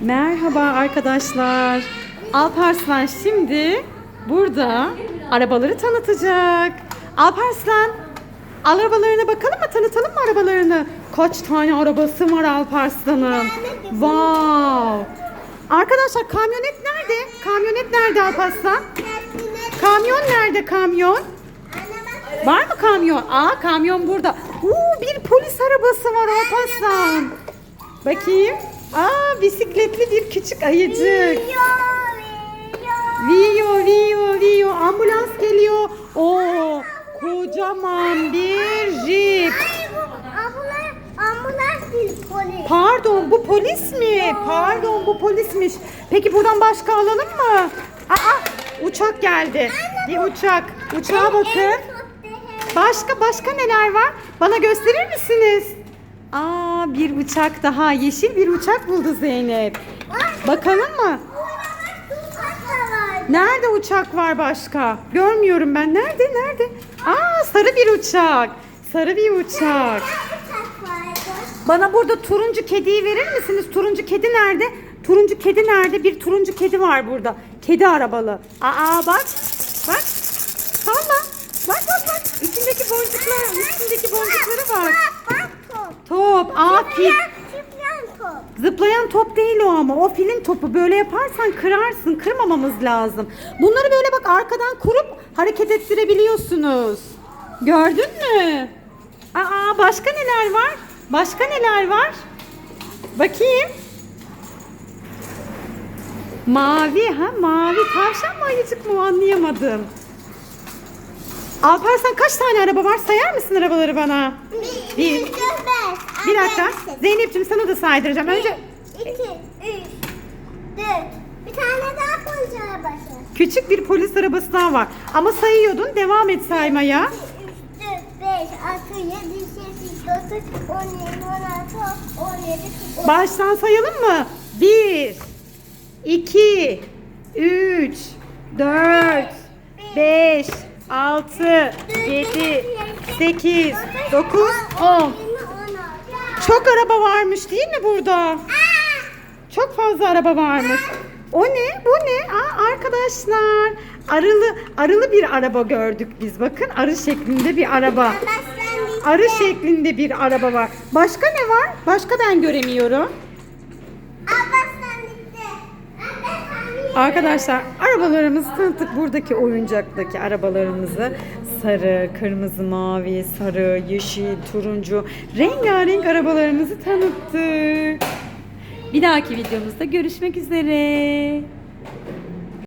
Merhaba arkadaşlar. Alparslan şimdi burada arabaları tanıtacak. Alparslan arabalarına bakalım mı? Tanıtalım mı arabalarını? Kaç tane arabası var Alparslan'ın? Wow. Arkadaşlar kamyonet nerede? Kamyonet nerede Alparslan? Kamyon nerede kamyon? Var mı kamyon? Aa kamyon burada. Uuu bir polis arabası var Alparslan. Bakayım. Aa bisikletli bir küçük ayıcık. Viyo viyo viyo ambulans geliyor. Oo kocaman bir jip. Ambulans değil polis. Pardon bu polis mi? Pardon bu polismiş. Peki buradan başka alalım mı? Aa uçak geldi. Bir uçak. Uçağa bakın. Başka başka neler var? Bana gösterir misiniz? Aa bir uçak daha. Yeşil bir uçak buldu Zeynep. Bakalım mı? Nerede uçak var başka? Görmüyorum ben. Nerede? Nerede? Aa sarı bir uçak. Sarı bir uçak. Bana burada turuncu kediyi verir misiniz? Turuncu kedi nerede? Turuncu kedi nerede? Bir turuncu kedi var burada. Kedi arabalı. Aa bak. Bak. Salla. Bak bak bak. İçindeki boncuklar, üstündeki boncukları var. Top. Aa fil. Zıplayan top değil o ama. O filin topu. Böyle yaparsan kırarsın. Kırmamamız lazım. Bunları böyle bak arkadan kurup hareket ettirebiliyorsunuz. Gördün mü? Aa başka neler var? Başka neler var? Bakayım. Mavi ha mavi tavşan mı ayıcık mı anlayamadım. Alparslan kaç tane araba var sayar mısın arabaları bana? Bir. Bir dakika. Zeynep'ciğim sana da saydıracağım. Önce İki, üç, dört. Bir tane daha polis arabası. küçük bir polis arabası daha var. Ama sayıyordun. Devam et saymaya. 3, 4, 5, 6, 7, 8, 9, 10, 16, 17, 18. Baştan sayalım mı? 1 2 3 4 5 6 7 8 9 10 Çok araba varmış değil mi burada? Çok fazla araba varmış. O ne? Bu ne? Aa, arkadaşlar arılı arılı bir araba gördük biz. Bakın arı şeklinde bir araba. Arı şeklinde bir araba var. Başka ne var? Başka ben göremiyorum. Arkadaşlar arabalarımızı tanıttık. Buradaki oyuncaktaki arabalarımızı sarı, kırmızı, mavi, sarı, yeşil, turuncu rengarenk arabalarımızı tanıttık. Bir dahaki videomuzda görüşmek üzere.